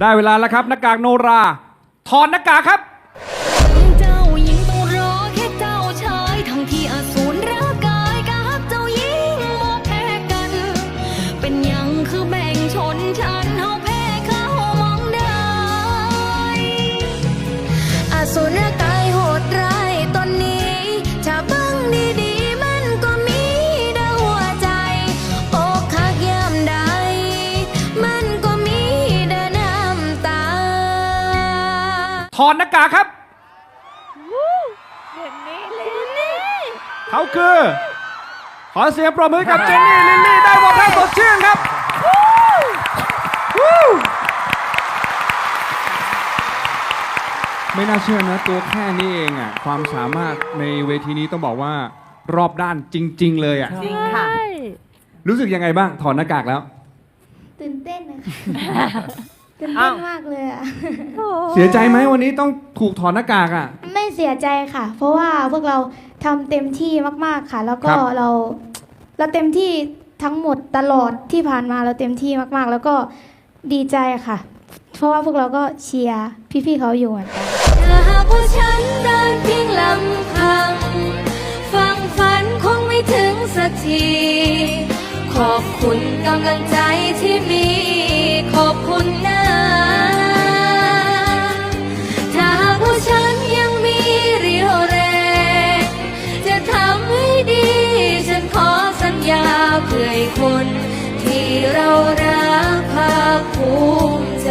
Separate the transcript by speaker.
Speaker 1: ได้เวลาแล้วครับหน้ากากโนราถอนหน้ากากครับ
Speaker 2: เจ้าหญิงต้องรอแค่เจ้าชายทั้งที่อสูรร่างกายกับเจ้าหญิงบ่แพ้กัน เป็นหยังคือแบ่งชนชั้นเฮาแพ้เขามองได้อสูรกาย ถอด
Speaker 1: หน้ากากครับเขาคือ ขอเสียงปรบมือกับเจนนี่ลิลลี่ได้หมดทั้งสดชื่นครับวู้ไม่น่าเชื่อนะ ตัวแค่นี้เองอะความสามารถในเวทีนี้ต้องบอกว่ารอบด้านจริง ๆ เลยอะ
Speaker 3: จริงค่ะ
Speaker 1: รู้สึกยังไงบ้างถอดหน้ากากแล้ว
Speaker 4: ตื่นเต้นนะคะ ตื่นเต้นมากเลยอะ
Speaker 1: เสียใจไหมวันนี้ต้องถูกถอดหน้ากากอะ
Speaker 4: ไม่เสียใจค่ะ เพราะว่าพวกเราทำเต็มที่มาก ๆค่ะ แล้วก็
Speaker 1: ครับ
Speaker 4: เราเราเต็มที่ทั้งหมดตลอดที่ผ่านมาเราเต็มที่มากๆ แล้วก็ดีใจค่ะ เพราะว่าพวกเราก็เชียร์พี่ๆเขาอยู่เหมือนกัน
Speaker 2: ถ้าหากว่าฉันเดินเพียงลำพัง ฟังฝันคงไม่ถึงสักที ขอบคุณกำลังใจที่มี ขอบคุณ คนที่เรารักภาคภูมิใจ